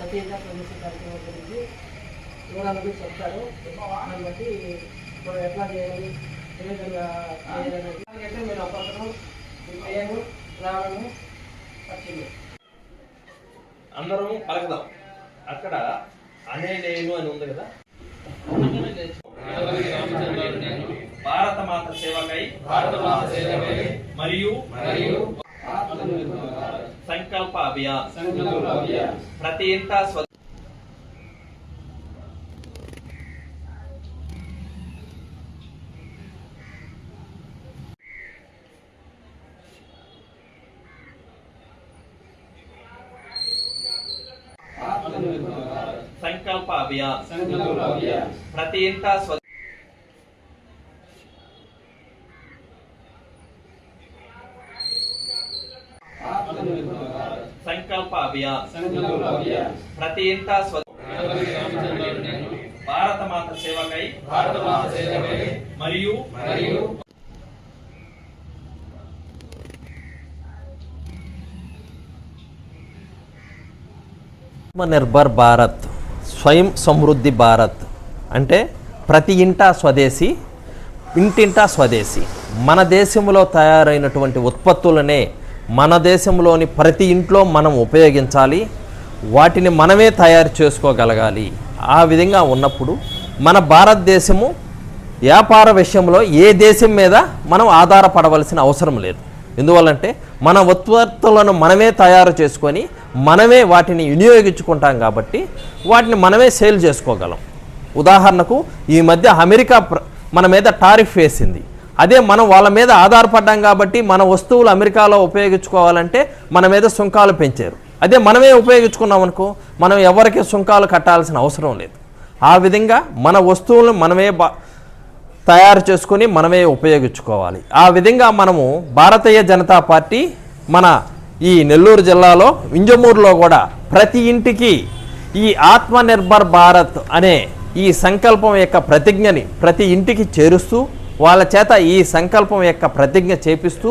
ప్రతి ఇంట్లో ప్రవేశ కార్యక్రమం గురించి వివరాలను చెప్తారు. దాన్ని బట్టి మనం ఎట్లా చేయాలి ఏ విధంగా చేయాలనేది అంటే మీరు అప్పట్లో రావడము వచ్చింది అందరం పలకదాం. అక్కడ అనే నేను అని ఉంది కదా? భారత మాత సేవకై భారత మాత సేవకై మరియు మరియు సంకల్ప అభియాన్ సంకల్ప అభియాన్ ప్రతి ఇంట స్వ సంకల్ప అభియాన్ సంకల్ప అభియాన్ ప్రతి ఇంట భారత మాత సేవకై భారత మాత సేవకై మరియు మరియు ఆత్మనిర్భర్ భారత్ స్వయం సమృద్ధి భారత్ అంటే ప్రతి ఇంటా స్వదేశీ ఇంటింటా స్వదేశీ. మన దేశంలో తయారైనటువంటి ఉత్పత్తులనే మన దేశంలోని ప్రతి ఇంట్లో మనం ఉపయోగించాలి వాటిని మనమే తయారు చేసుకోగలగాలి. ఆ విధంగా ఉన్నప్పుడు మన భారతదేశము వ్యాపార విషయంలో ఏ దేశం మీద మనం ఆధారపడవలసిన అవసరం లేదు. ఎందువల్లంటే మన ఉత్పత్తులను మనమే తయారు చేసుకొని మనమే వాటిని వినియోగించుకుంటాం కాబట్టి వాటిని మనమే సేల్ చేసుకోగలం. ఉదాహరణకు ఈ మధ్య అమెరికా మన మీద టారిఫ్ వేసింది. అదే మనం వాళ్ళ మీద ఆధారపడ్డాం కాబట్టి మన వస్తువులు అమెరికాలో ఉపయోగించుకోవాలంటే మన మీద సుంకాలు పెంచారు. అదే మనమే ఉపయోగించుకున్నాం అనుకో మనం ఎవరికి సుంకాలు కట్టాల్సిన అవసరం లేదు. ఆ విధంగా మన వస్తువులను మనమే బా తయారు చేసుకొని మనమే ఉపయోగించుకోవాలి. ఆ విధంగా మనము భారతీయ జనతా పార్టీ మన ఈ నెల్లూరు జిల్లాలో వింజమూరులో కూడా ప్రతి ఇంటికి ఈ ఆత్మనిర్భర్ భారత్ అనే ఈ సంకల్పం యొక్క ప్రతిజ్ఞని ప్రతి ఇంటికి చేరుస్తూ వాళ్ళ చేత ఈ సంకల్పం యొక్క ప్రతిజ్ఞ చేపిస్తూ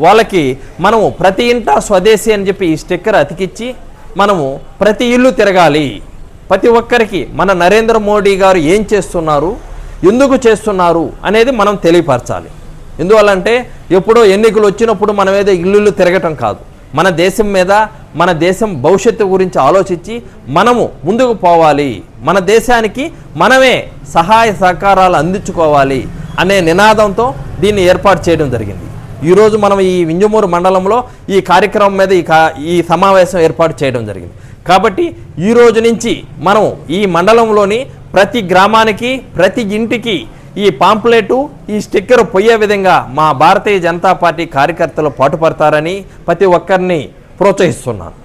వాళ్ళకి మనము ప్రతి ఇంట స్వదేశీ అని చెప్పి ఈ స్టిక్కర్ అతికిచ్చి మనము ప్రతి ఇల్లు తిరగాలి. ప్రతి ఒక్కరికి మన నరేంద్ర మోడీ గారు ఏం చేస్తున్నారు? ఎందుకు చేస్తున్నారు? అనేది మనం తెలియపరచాలి. ఎందువల్లంటే ఎప్పుడో ఎన్నికలు వచ్చినప్పుడు మనం ఏదో ఇల్లు తిరగటం కాదు. మన దేశం మీద మన దేశం భవిష్యత్తు గురించి ఆలోచించి మనము ముందుకు పోవాలి. మన దేశానికి మనమే సహాయ సహకారాలు అందించుకోవాలి. అనే నినాదంతో దీన్ని ఏర్పాటు చేయడం జరిగింది. ఈరోజు మనం ఈ వింజమూరు మండలంలో ఈ కార్యక్రమం మీద ఈ కా ఈ సమావేశం ఏర్పాటు చేయడం జరిగింది. కాబట్టి ఈ రోజు నుంచి మనం ఈ మండలంలోని ప్రతి గ్రామానికి ప్రతి ఇంటికి ఈ పాంప్లెటు ఈ స్టిక్కర్ పోయే విధంగా మా భారతీయ జనతా పార్టీ కార్యకర్తలు పాటుపడతారని ప్రతి ఒక్కరిని ప్రోత్సహిస్తున్నాను.